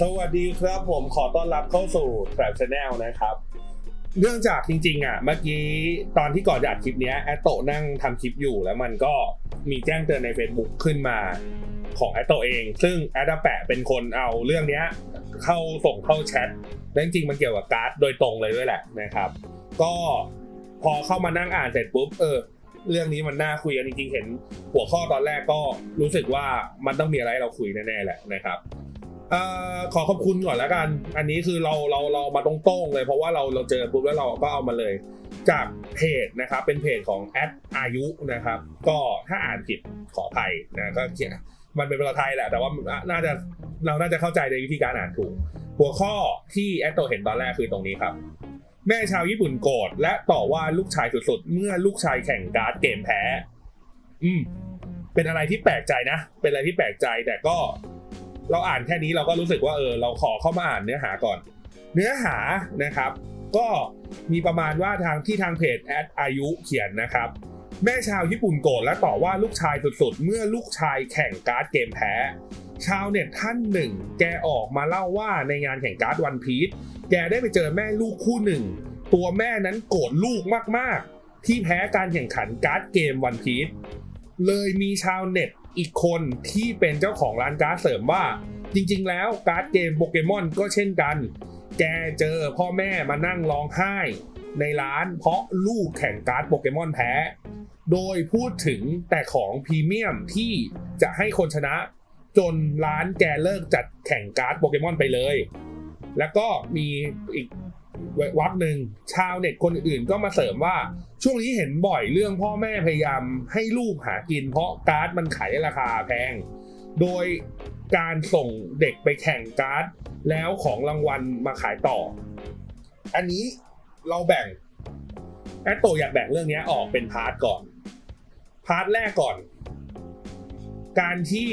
สวัสดีครับผมขอต้อนรับเข้าสู่แ r บช Channel นะครับ เนื่องจากจริงๆอะเมื่อกี้ตอนที่ก่อนจะอัดคลิปเนี้ยแอตโตนั่งทำคลิปอยู่แล้วมันก็มีแจ้งเตือนใน Facebook ขึ้นมาของแอตโตเอง ซึ่งแอตแปะเป็นคนเอาเรื่องเนี้ยเข้าส่งเข้าแชทและจริงๆมันเกี่ยวกับการ์ดโดยตรงเลยด้วยแหละนะครับ ก็พอเข้ามานั่งอ่านเสร็จปุ๊บเออเรื่องนี้มันน่าคุยกันจริงๆเห็นหัวข้อตอนแรกก็รู้สึกว่ามันต้องมีอะไรให้เราคุยแน่ๆแหละนะครับ เอ่อขอขอบคุณก่อนแล้วกัน อันนี้คือเราเราเรามาตรงๆเลย เพราะว่าเราเราเจอปุ๊บแล้วเราก็เอามาเลย จากเพจนะครับ เป็นเพจของแอดอายุนะครับ ก็ถ้าอ่านผิดขออภัยนะก็เขียนมันเป็นภาษาไทยแหละ แต่ว่าน่าจะเราน่าจะเข้าใจในวิธีการอ่านถูก หัวข้อที่แอดโตเห็นตอนแรกคือตรงนี้ครับแม่ชาวญี่ปุ่นโกรธและต่อว่าลูกชายสุดๆ เมื่อลูกชายแข่งการ์ดเกมแพ้ อืม เป็นอะไรที่แปลกใจนะ เป็นอะไรที่แปลกใจแต่ก็ เราอ่านแค่นี้เราก็รู้สึกว่าเออเราขอเข้ามาอ่านเนื้อหาก่อน เนื้อหานะครับ ก็มีประมาณว่าทางที่ทางเพจแอดอายุเขียนนะครับ แม่ชาวญี่ปุ่นโกรธและต่อว่าลูกชายสุดๆ เมื่อลูกชายแข่งการ์ดเกมแพ้ชาวเน็ตท่านหนึ่ง แกออกมาเล่าว่าในงานแข่งการ์ดวันพีชแกได้ไปเจอแม่ลูกคู่หนึ่ง ตัวแม่นั้นโกรธลูกมากๆ ที่แพ้การแข่งขันการ์ดเกมวันพีชเลยมีชาวเน็ต อีกคนที่เป็นเจ้าของร้านการ์ดเสริมว่า จริง ๆ แล้วการ์ดเกมโปเกมอนก็เช่นกัน แกเจอพ่อแม่มานั่งร้องไห้ในร้านเพราะลูกแข่งการ์ดโปเกมอนแพ้ โดยพูดถึงแต่ของพรีเมียมที่จะให้คนชนะ จนร้านแกเลิกจัดแข่งการ์ดโปเกมอนไปเลย แล้วก็มีอีก วักหนึ่งชาวเน็ตคนอื่นก็มาเสริมว่า ช่วงนี้เห็นบ่อยเรื่องพ่อแม่พยายามให้ลูกหากิน เพราะการ์ดมันขายราคาแพง โดยการส่งเด็กไปแข่งการ์ด แล้วของรางวัลมาขายต่อ อันนี้เราแบ่งแอตโตอยากแบ่งเรื่องนี้ออกเป็นพาร์ทก่อน พาร์ทแรกก่อน การที่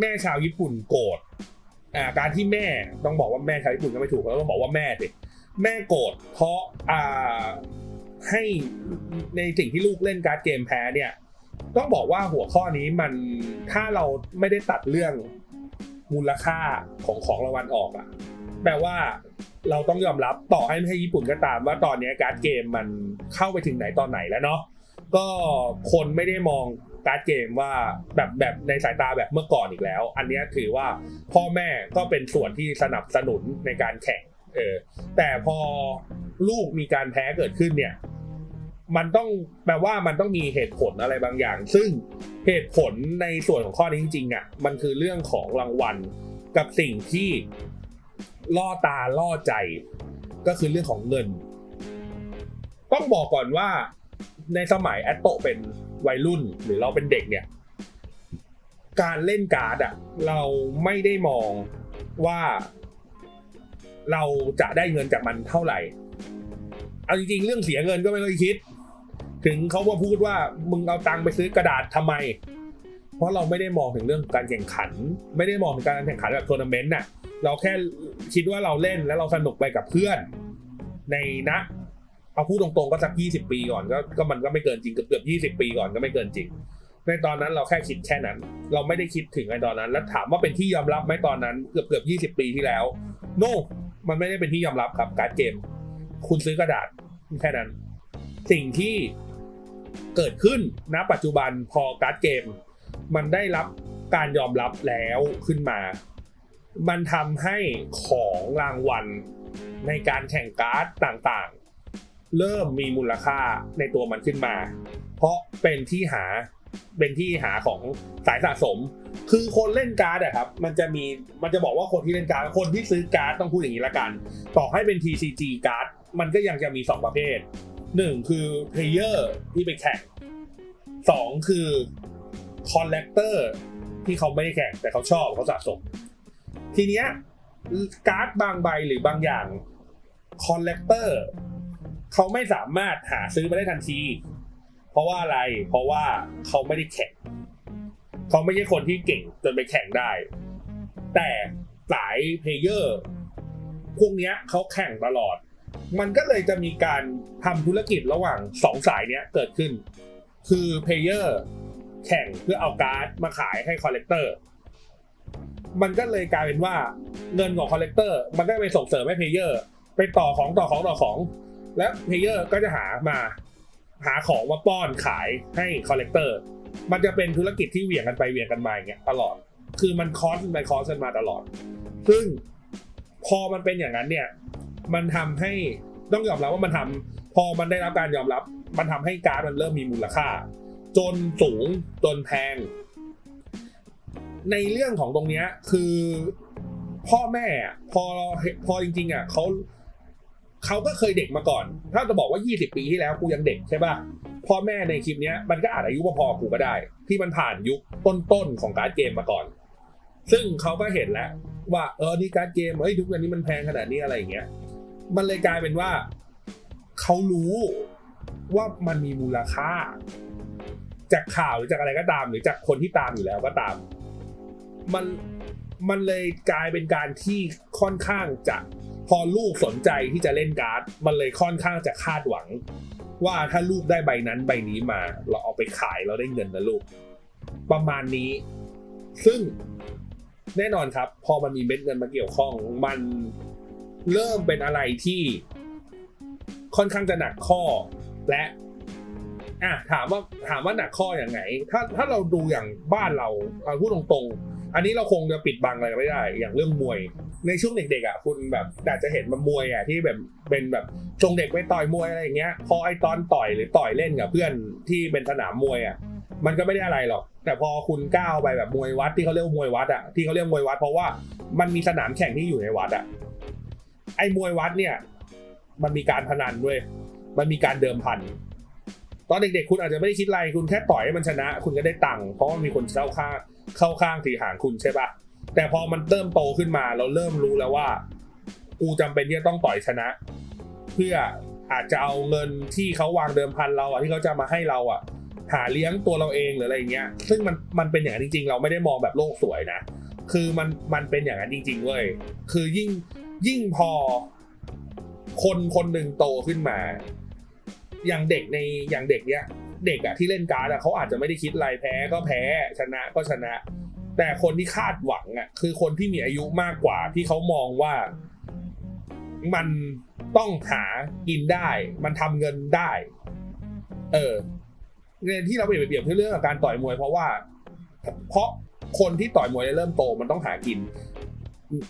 แม่ชาวญี่ปุ่นโกรธอ่าการที่แม่ต้องบอกว่าแม่ชาวญี่ปุ่นก็ไม่ถูกแล้วต้องบอกว่าแม่สิ แม่โกรธเพราะอ่าให้ในสิ่งที่ลูกเล่นการ์ดเกมแพ้เนี่ย ต้องบอกว่าหัวข้อนี้มันถ้าเราไม่ได้ตัดเรื่องมูลค่าของของรางวัลออกอะแปลว่าเราต้องยอมรับต่อให้ไม่ใช่ญี่ปุ่นก็ตามว่าตอนนี้การ์ดเกมมันเข้าไปถึงไหนตอนไหนแล้วเนาะก็คนไม่ได้มองการ์ดเกมว่าแบบแบบในสายตาแบบเมื่อก่อนอีกแล้ว อันนี้ถือว่าพ่อแม่ก็เป็นส่วนที่สนับสนุนในการแข่ง เออแต่พอลูกมีการแพ้เกิดขึ้นเนี่ย มันต้องแปลว่ามันต้องมีเหตุผลอะไรบางอย่าง ซึ่งเหตุผลในส่วนของข้อนี้จริงๆอะมันคือเรื่องของรางวัลกับสิ่งที่ล่อตาล่อใจ ก็คือเรื่องของเงิน ต้องบอกก่อนว่าในสมัยแอตโตเป็นวัยรุ่นหรือเราเป็นเด็กเนี่ย การเล่นการ์ดอะเราไม่ได้มองว่า เราจะได้เงินจากมันเท่าไหร่ เอาจริงๆ เรื่องเสียเงินก็ไม่เคยคิด ถึงเขาว่าพูดว่ามึงเอาตังค์ไปซื้อกระดาษทำไม เพราะเราไม่ได้มองถึงเรื่องการแข่งขัน ไม่ได้มองถึงการแข่งขันแบบทัวร์นาเมนต์น่ะ เราแค่คิดว่าเราเล่นแล้วเราสนุกไปกับเพื่อน ในนะเอาพูดตรงๆก็สักยี่สิบปีก่อนก็ก็มันก็ไม่เกินจริงเกือบเกือบยี่สิบปีก่อนก็ไม่เกินจริง ในตอนนั้นเราแค่คิดแค่นั้น เราไม่ได้คิดถึงในตอนนั้น แล้วถามว่าเป็นที่ยอมรับไหมตอนนั้นเกือบเกือบยี่สิบปีที่แล้ว โน no, มันไม่ได้เป็นที่ยอมรับครับการ์ดเกม คุณซื้อกระดาษแค่นั้น สิ่งที่เกิดขึ้นณปัจจุบันพอการ์ดเกม มันได้รับการยอมรับแล้วขึ้นมา มันทำให้ของรางวัลในการแข่งการ์ดต่างๆ เริ่มมีมูลค่าในตัวมันขึ้นมา เพราะเป็นที่หา เป็นที่หาของสายสะสม คือคนเล่นการ์ดอะครับ มันจะมีมันจะบอกว่าคนที่เล่นการ์ดคนที่ซื้อการ์ดต้องพูดอย่างนี้ละกัน ต่อให้เป็น TCG การ์ดมันก็ยังจะมี 2 ประเภท 1 คือเพลเยอร์ที่ไปแข่ง 2 คือคอลเลกเตอร์ที่เขาไม่ได้แข่งแต่เขาชอบเขาสะสม ทีเนี้ยการ์ดบางใบหรือบางอย่างคอลเลกเตอร์เขาไม่สามารถหาซื้อมาได้ทันที เพราะว่าอะไร เพราะว่าเขาไม่ได้แข่งเขาไม่ใช่คนที่เก่งจนไปแข่งได้ แต่สายเพลเยอร์พวกนี้เขาแข่งตลอด มันก็เลยจะมีการทำธุรกิจระหว่างสองสายเนี้ยเกิดขึ้น คือเพลเยอร์แข่งเพื่อเอาการ์ดมาขายให้คอลเลกเตอร์ มันก็เลยกลายเป็นว่าเงินของคอลเลกเตอร์มันก็ไปส่งเสริมให้เพลเยอร์ไปต่อของต่อของต่อของ แล้วเพลเยอร์ก็จะหามา หาของมาป้อนขายให้คอลเลกเตอร์ มันจะเป็นธุรกิจที่เหวี่ยงกันไปเหวี่ยงกันมาอย่างเงี้ยตลอด คือมันคอสไปคอสกันมาตลอด ซึ่งพอมันเป็นอย่างนั้นเนี่ย มันทำให้ต้องยอมรับว่ามันทำพอมันได้รับการยอมรับ มันทำให้การ์ดมันเริ่มมีมูลค่า จนสูงจนแพง ในเรื่องของตรงเนี้ยคือพ่อแม่พอพอจริงๆอะเขา เขาก็เคยเด็กมาก่อน ถ้าจะบอกว่า 20 ปีที่แล้วกูยังเด็กใช่ป่ะพ่อแม่ในคลิปนี้มันก็อาจอายุพอๆกูก็ได้ ที่มันผ่านยุคต้นๆของการ์ดเกมมาก่อน ซึ่งเขาก็เห็นแล้ว ว่าเออนี่การ์ดเกมเอ้ยทุกวันนี้มันแพงขนาดนี้อะไรอย่างเงี้ยมันเลยกลายเป็นว่าเขารู้ว่ามันมีมูลค่า จากข่าวหรือจากอะไรก็ตาม หรือจากคนที่ตามอยู่แล้วก็ตาม มันมันเลยกลายเป็นการที่ค่อนข้างจะ พอลูกสนใจที่จะเล่นการ์ด มันเลยค่อนข้างจะคาดหวัง ว่าถ้าลูกได้ใบนั้นใบนี้มา เราเอาไปขายเราได้เงินนะลูก ประมาณนี้ ซึ่งแน่นอนครับ พอมันมีเม็ดเงินมาเกี่ยวข้อง มันเริ่มเป็นอะไรที่ค่อนข้างจะหนักข้อและอะถามว่าถามว่าหนักข้ออย่างไง ถ้าถ้าเราดูอย่างบ้านเราเอาพูดตรงๆ อันนี้เราคงจะปิดบังอะไรไม่ได้ อย่างเรื่องมวย ในช่วงเด็กๆอะคุณแบบอาจจะเห็นมามวยอะที่แบบเป็นแบบจงเด็กไปต่อยมวยอะไรอย่างเงี้ยพอไอตอนต่อยหรือต่อยเล่นกับเพื่อนที่เป็นสนามมวยอะมันก็ไม่ได้อะไรหรอก แต่พอคุณก้าวไปแบบมวยวัดที่เขาเรียกว่ามวยวัดอะที่เขาเรียกมวยวัดเพราะว่ามันมีสนามแข่งที่อยู่ในวัดอะไอ้มวยวัดเนี่ย มันมีการพนันด้วยมันมีการเดิมพันตอนเด็กๆ คุณอาจจะไม่ได้คิดอะไร คุณแค่ต่อยให้มันชนะ คุณก็ได้ตังค์เพราะว่ามีคนเข้าข้างเข้าข้างทีหางคุณใช่ปะ แต่พอมันเริ่มโตขึ้นมา เราเริ่มรู้แล้วว่า กูจำเป็นที่จะต้องต่อยชนะ เพื่ออาจจะเอาเงินที่เขาวางเดิมพันเราอะที่เขาจะมาให้เราอะ หาเลี้ยงตัวเราเองหรืออะไรเงี้ย ซึ่งมันมันเป็นอย่างนั้นจริง ๆ เราไม่ได้มองแบบโลกสวยนะ คือมันมันเป็นอย่างนั้นจริง ๆเว้ยคือยิ่งยิ่งพอคนคนหนึ่งโตขึ้นมา อย่างเด็กในอย่างเด็กเนี้ยเด็กอะที่เล่นการ์ดอะเขาอาจจะไม่ได้คิดอะไรแพ้ก็แพ้ชนะก็ชนะ แต่คนที่คาดหวังอะคือคนที่มีอายุมากกว่าที่เขามองว่ามันต้องหากินได้ มันทำเงินได้ เออเนี่ยที่เราเปรียบเปรียบเรื่องกับการต่อยมวยเพราะว่า เพราะคนที่ต่อยมวยเริ่มโตมันต้องหากิน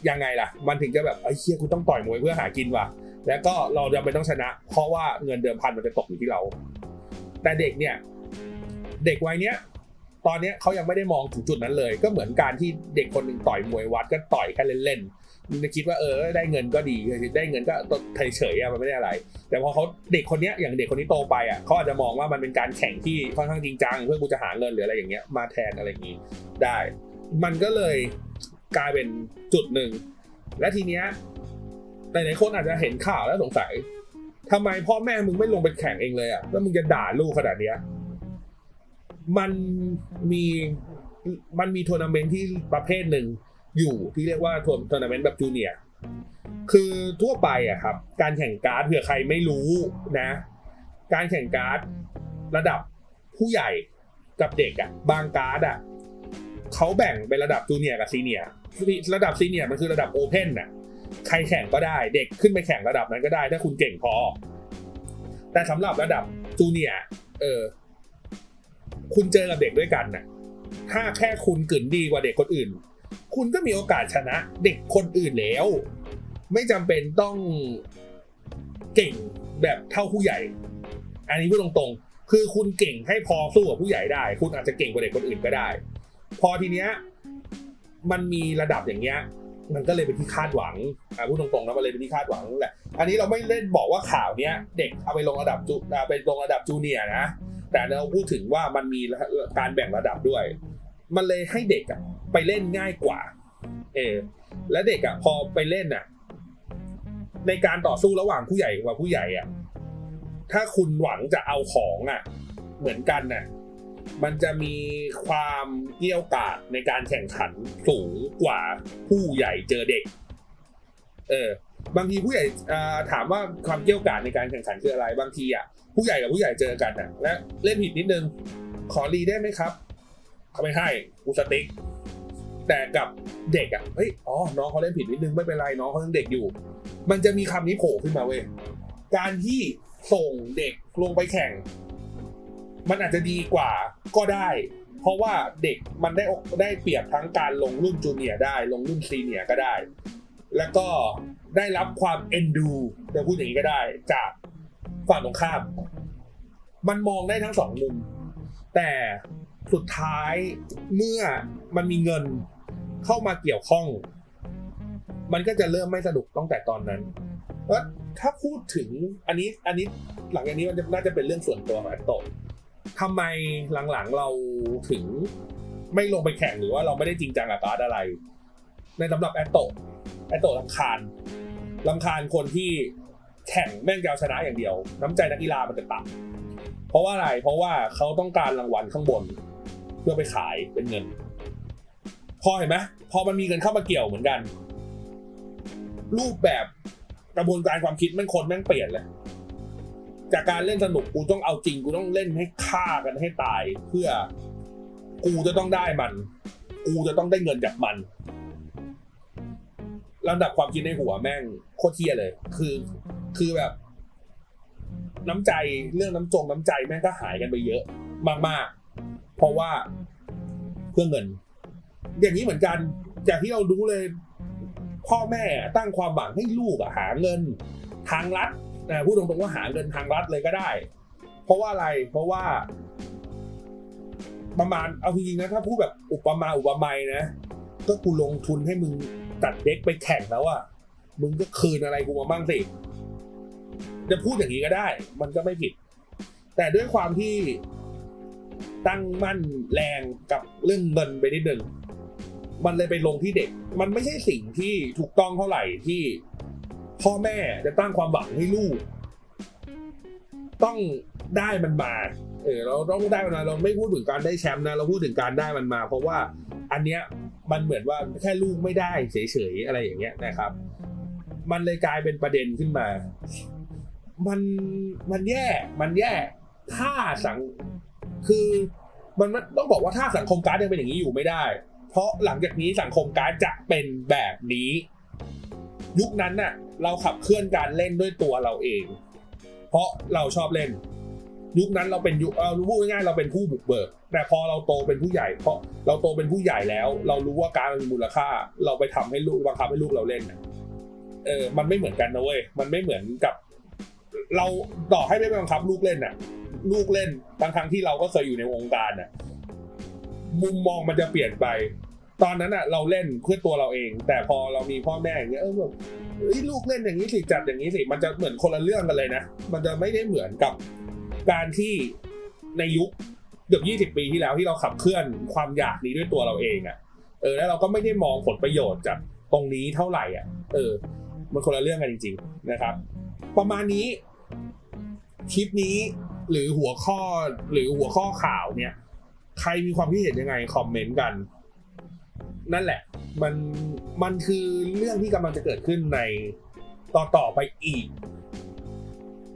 ยังไงล่ะ มันถึงจะแบบไอ้เชี่ยกูต้องต่อยมวยเพื่อหากินว่ะ แล้วก็เราจะไม่ต้องชนะ เพราะว่าเงินเดิมพันมันจะตกอยู่ที่เรา แต่เด็กเนี่ย เด็กวัยเนี้ย ตอนนี้เขายังไม่ได้มองถึงจุดนั้นเลย ก็เหมือนการที่เด็กคนหนึ่งต่อยมวยวัดก็ต่อยแค่เล่นๆคิดว่าเออได้เงินก็ดีได้เงินก็เฉยๆมันไม่ได้อะไร แต่พอเขาเด็กคนนี้อย่างเด็กคนนี้โตไปอะเขาอาจจะมองว่ามันเป็นการแข่งที่ค่อนข้างจริงจังเพื่อกูจะหาเงินหรืออะไรอย่างเงี้ยมาแทนอะไรอย่างงี้ได้ มันก็เลยกลายเป็นจุดหนึ่งและทีเนี้ยหลายๆคนอาจจะเห็นข่าวแล้วสงสัยทำไมพ่อแม่มึงไม่ลงไปแข่งเองเลยอะแล้วมึงจะด่าลูกขนาดเนี้ย มันมีมันมีทัวร์นาเมนต์ที่ประเภทหนึ่งอยู่ที่เรียกว่าทัวร์นาเมนต์แบบจูเนียร์คือทั่วไปอะครับ การแข่งการ์ดเผื่อใครไม่รู้นะ การแข่งการ์ดระดับผู้ใหญ่กับเด็กอะบางการ์ดอะเขาแบ่งเป็นระดับจูเนียร์กับซีเนียร์ระดับซีเนียร์มันคือระดับโอเพนน่ะใครแข่งก็ได้เด็กขึ้นไปแข่งระดับนั้นก็ได้ ถ้าคุณเก่งพอ แต่สำหรับระดับจูเนียร์เออ คุณเจอกับเด็กด้วยกันน่ะ ถ้าแค่คุณกึ่นดีกว่าเด็กคนอื่น คุณก็มีโอกาสชนะเด็กคนอื่นแล้ว ไม่จำเป็นต้องเก่งแบบเท่าผู้ใหญ่ อันนี้พูดตรงๆ คือคุณเก่งให้พอสู้กับผู้ใหญ่ได้ คุณอาจจะเก่งกว่าเด็กคนอื่นก็ได้ พอทีเนี้ยมันมีระดับอย่างเงี้ยมันก็เลยเป็นที่คาดหวังอ่าพูดตรงๆนะมันเลยเป็นที่คาดหวังแหละ อันนี้เราไม่เล่นบอกว่าข่าวเนี้ยเด็กเอาไปลงระดับจูอ่าไปลงระดับจูเนียนะ แต่เราพูดถึงว่ามันมีการแบ่งระดับด้วย มันเลยให้เด็กอะไปเล่นง่ายกว่า เออและเด็กอะพอไปเล่นอะในการต่อสู้ระหว่างผู้ใหญ่กับผู้ใหญ่อะถ้าคุณหวังจะเอาของอะเหมือนกันน่ะมันจะมีความเกี่ยวกาดในการแข่งขันสูงกว่าผู้ใหญ่เจอเด็ก เออ บางทีผู้ใหญ่ถามว่าความเกี่ยวกาดในการแข่งขันคืออะไร บางทีอะผู้ใหญ่กับผู้ใหญ่เจอกันอะและเล่นผิดนิดนึงขอรีได้ไหมครับเขาไม่ให้กูสติ๊กแต่กับเด็กอะเฮ้ยอ๋อน้องเขาเล่นผิดนิดนึงไม่เป็นไรน้องเขายังเด็กอยู่ มันจะมีคำนี้โผล่ขึ้นมาเว้ยการที่ส่งเด็กลงไปแข่ง มันอาจจะดีกว่าก็ได้ เพราะว่าเด็กมันได้ได้เปรียบทั้งการลงรุ่นจูเนียร์ได้ ลงรุ่นซีเนียร์ก็ได้ แล้วก็ได้รับความเอ็นดูจะพูดอย่างนี้ก็ได้ จากฝั่งตรงข้าม มันมองได้ทั้งสองมุม แต่สุดท้ายเมื่อมันมีเงินเข้ามาเกี่ยวข้อง มันก็จะเริ่มไม่สนุกตั้งแต่ตอนนั้นแล้วถ้าพูดถึงอันนี้อันนี้หลังจากนี้มันน่าจะเป็นเรื่องส่วนตัวของแอตโตทำไมหลังๆเราถึงไม่ลงไปแข่งหรือว่าเราไม่ได้จริงจังกับการ์ดอะไร ในสำหรับแอตโตะแอตโตะลำคาญลำคาญคนที่แข่งแม่งจะเอาชนะอย่างเดียว น้ำใจนักกีฬามันจะต่ำเพราะว่าอะไรเพราะว่าเขาต้องการรางวัลข้างบน เพื่อไปขายเป็นเงิน พอเห็นไหมพอมันมีเงินเข้ามาเกี่ยวเหมือนกัน รูปแบบกระบวนการความคิดแม่งคนแม่งเปลี่ยนเลยจากการเล่นสนุกกูต้องเอาจริงกูต้องเล่นให้ฆ่ากันให้ตาย เพื่อกูจะต้องได้มัน กูจะต้องได้เงินจากมัน ลำดับความคิดในหัวแม่งโคตรเทียเลย คือ คือแบบ น้ำใจเรื่องน้ำจงน้ำใจแม่งก็หายกันไปเยอะ มากๆ เพราะว่าเพื่อเงิน อย่างนี้เหมือนกัน จากที่เรารู้เลย พ่อแม่ตั้งความหวังให้ลูกอะหาเงิน ทางรัฐนะพูดตรงๆว่าหาเงินทางรัฐเลยก็ได้ เพราะว่าอะไร เพราะว่า ประมาณเอาจริงๆนะถ้าพูดแบบอุปมาอุปไมยนะ ก็กูลงทุนให้มึง ตัดเด็กไปแข่งแล้วอะมึงก็คืนอะไรกูมาบ้างสิจะพูดอย่างนี้ก็ได้ มันก็ไม่ผิด แต่ด้วยความที่ตั้งมั่นแรงกับเรื่องเงินไปนิดนึงมันเลยไปลงที่เด็ก มันไม่ใช่สิ่งที่ถูกต้องเท่าไหร่ที่พ่อแม่จะตั้งความหวังให้ลูก ต้องได้มันมา เออเราต้องได้มันมาเราไม่พูดถึงการได้แชมป์นะ เราพูดถึงการได้มันมา เพราะว่าอันเนี้ย มันเหมือนว่าแค่ลูกไม่ได้เฉยๆอะไรอย่างเงี้ยนะครับ มันเลยกลายเป็นประเด็นขึ้นมา มันมันแย่มันแย่ถ้าสังคือมันต้องบอกว่าถ้าสังคมการ์ดยังเป็นอย่างนี้อยู่ไม่ได้ เพราะหลังจากนี้สังคมการ์ดจะเป็นแบบนี้ ยุคนั้นน่ะ เราขับเคลื่อนการเล่นด้วยตัวเราเอง เพราะเราชอบเล่น ยุคนั้นเราเป็นยุคเราพูดง่ายๆเราเป็นผู้บุกเบิก แต่พอเราโตเป็นผู้ใหญ่เพราะเราโตเป็นผู้ใหญ่แล้ว เรารู้ว่าการมันมีมูลค่า เราไปทำให้ลูกบังคับให้ลูกเราเล่นน่ะเออมันไม่เหมือนกันนะเว้ยมันไม่เหมือนกับ เราต่อให้ไม่ไปบังคับลูกเล่นน่ะ ลูกเล่นบางครั้งที่เราก็เคยอยู่ในวงการน่ะมุมมองมันจะเปลี่ยนไป ตอนนั้นอะ เราเล่นเพื่อตัวเราเอง แต่พอเรามีพ่อแม่อย่างเงี้ยเออแบบลูกเล่นอย่างนี้สิจัดอย่างนี้สิมันจะเหมือนคนละเรื่องกันเลยนะมันจะไม่ได้เหมือนกับ การที่ในยุคเกือบยี่สิบปีที่แล้วที่เราขับเคลื่อนความอยากนี้ด้วยตัวเราเองอะ เออ แล้วเราก็ไม่ได้มองผลประโยชน์จากตรงนี้เท่าไหร่อะ เออ มันคนละเรื่องกันจริง ๆ นะครับ ประมาณนี้ คลิปนี้หรือหัวข้อหรือหัวข้อข่าวเนี่ย ใครมีความคิดเห็นยังไง คอมเมนต์กัน นั่นแหละ มัน มันคือเรื่องที่กำลังจะเกิดขึ้นในต่อต่อไปอีก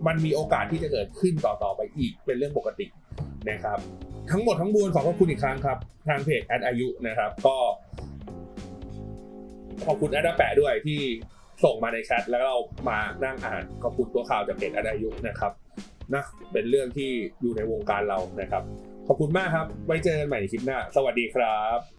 มันมีโอกาสที่จะเกิดขึ้นต่อต่อไปอีกเป็นเรื่องปกตินะครับ ทั้งหมดทั้งมวลขอขอบคุณอีกครั้งครับ ทางเพจแอดอายุนะครับ ก็ขอบคุณแอดแปะด้วยที่ส่งมาในแชทแล้วเรามานั่งอ่านขอบคุณตัวข่าวจากเพจแอดอายุนะครับนะเป็นเรื่องที่อยู่ในวงการเรานะครับ ขอบคุณมากครับ ไว้เจอกันใหม่ในคลิปหน้า สวัสดีครับ